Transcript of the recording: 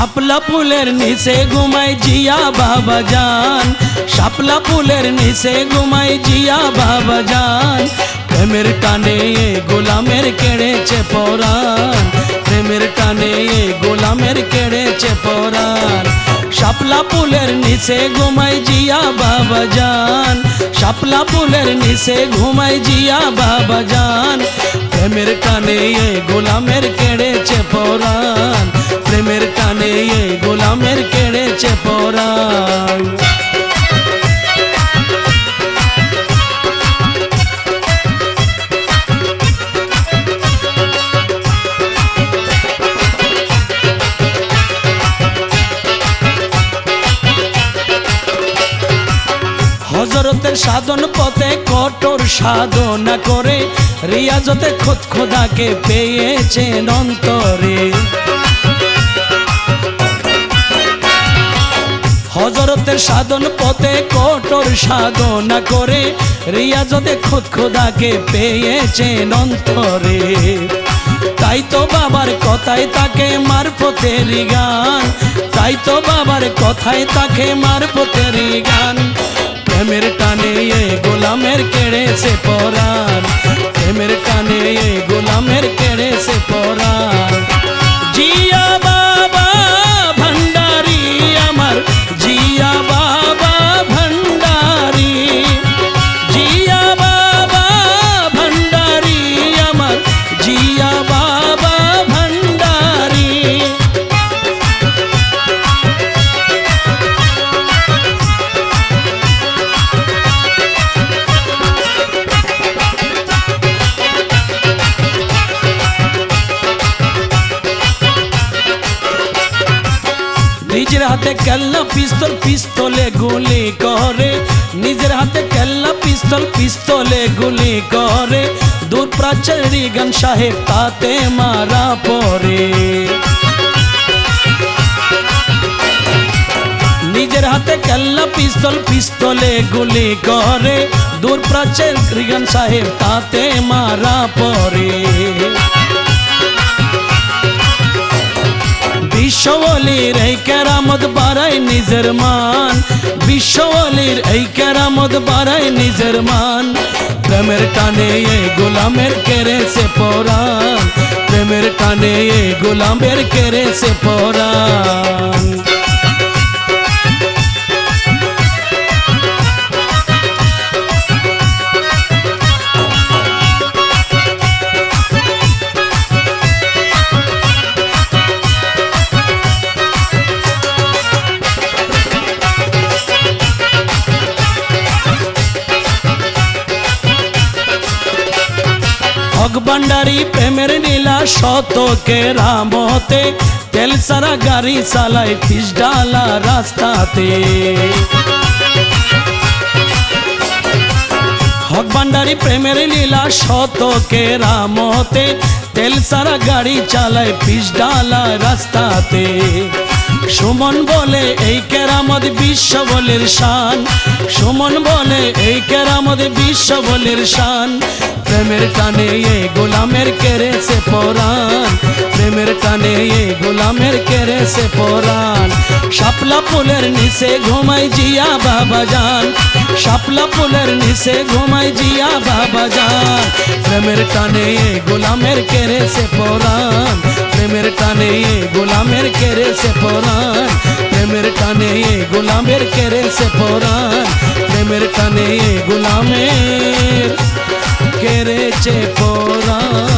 শাপলা ফুলের নিচে ঘুমাই জিয়া বাবা যান শাপলা ফুলের নিচে ঘুমাই জিয়া বাবা যান প্রেমের টানে গোলামের কেড়েছে পরাণ। প্রেমের টানে গোলামের কেড়েছে পরাণ। শাপলা ফুলের নিচে ঘুমাই জিয়া বাবা যান শাপলা ফুলের নিচে ঘুমাই জিয়া বাবা যান প্রেমের টানে গোলামের কেড়েছে পরাণ। প্রেমের টানে এ গোলামের কেড়েছে পরাণ। হজরতের সাধন পথে কঠোর সাধনা করে, রিয়াজতে খোদ খোদাকে পেয়েছেন অন্তরে। সাধন পথে কঠোর সাধনা করে। রিয়াজতে খোদ খোদাকে পেয়েছেন অন্তরে। তাই তো বাবার কথায় তাকে মারফতের গান। তাই তো বাবার কথায় তাকে মারফতের গান। প্রেমের টানে এ গোলামের কেড়েছে পরাণ। প্রেমের টানে এ গোলামের কেড়েছে নিজের হাতে কেল্লা, পিস্তল, পিস্তলে গুলি করে। নিজের হাতে কেল্লা, পিস্তল, পিস্তলে গুলি করে। দূর প্রাচ্যের রিগান সাহেব তাতে মারা পরে নিজের হাতে কেল্লা, পিস্তল, পিস্তলে গুলি করে। দূর প্রাচ্যের রিগান সাহেব তাতে মারা পড়ে। বিশ্ববলির এই কেরামত বাড়াই নিজের মান। বিশ্ববলির এই কেরামত বাড়াই নিজের মান। প্রেমের টানে গোলামের কেড়েছে পরাণ। প্রেমের টানে গোলামের কেড়েছে পরাণ। হক ভান্ডারি প্রেমের নীলা শতকে রামতে। তেল সারা গাড়ি চালাই পিস ডালা রাস্তাতে। হক প্রেমের লীলা শতকে রামতে। তেল সারা গাড়ি চালায় পিস ডালা রাস্তাতে। সুমন বলে, এই কেরামত বিশ্ব বলের শান। সুমন বলে, এই কেরামত বিশ্ব বলের শান। প্রেমের টানে এ গোলামের কেড়েছে পরাণ। প্রেমের টানে এ গোলামের কেড়েছে পরাণ। শাপলা ফুলের নিচে ঘুমাই জিয়া বাবা যান শাপলা ফুলের নিচে ঘুমাই জিয়া বাবা যান প্রেমের টানে এ গোলামের কেড়েছে পরাণ। প্রেমের টানে এ গোলামের কেড়েছে পরাণ। প্রেমের টানে এ গোলামের কেড়েছে পরাণ। প্রেমের টানে এ গোলামের কেড়েছে পরাণ।